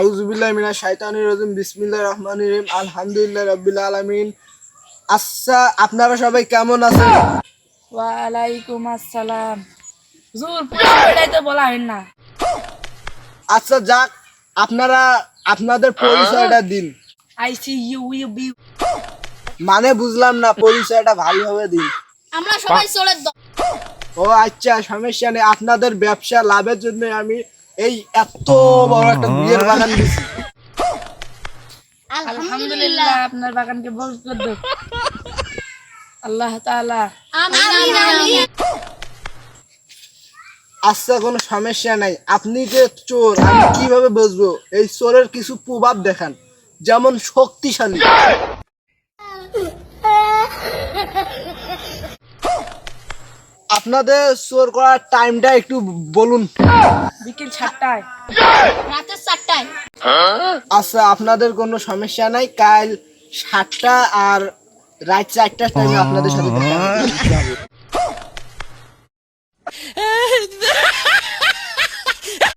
আউজুবিল্লাহ মিনা শাইতানির বিসমিল্লাহ রহমান রহিম আলহামদুলিল্লাহ রবিল আলমিন। আচ্ছা আপনারা সবাই কেমন আছেন? ওয়ালাইকুম আসসালাম। হুজুর পরিচয়টাই তো বলা হয় না। আচ্ছা যাক আপনারা আপনাদের পরিচয়টা দিন। I C U U B মানে বুঝলাম না পরিচয়টা ভালোভাবে দিন। আমরা সবাই চোরের দল ও আচ্ছা সমস্যা নেই। আপনাদের ব্যবসা লাভের জন্য আমি এই এত বড় একটা বিয়ের বাগান দিচ্ছি আলহামদুলিল্লাহ আপনার বাগানকে বরকত দাও আল্লাহ তাআলা। আমিন আমিন। আচ্ছা কোনো সমস্যা নাই। আপনি যে চোর আমি কীভাবে বুঝব? এই চোরের কিছু প্রভাব দেখান। যেমন শক্তিশালী। আপনাদের চোর করার টাইমটা একটু বলুন। বিকেল সাতটায়। রাতের চারটায়। আচ্ছা আপনাদের কোনো সমস্যা নাই? কাল সাতটা আর রাত চারটার টাইমে আপনাদের সাথে দেখা হবে।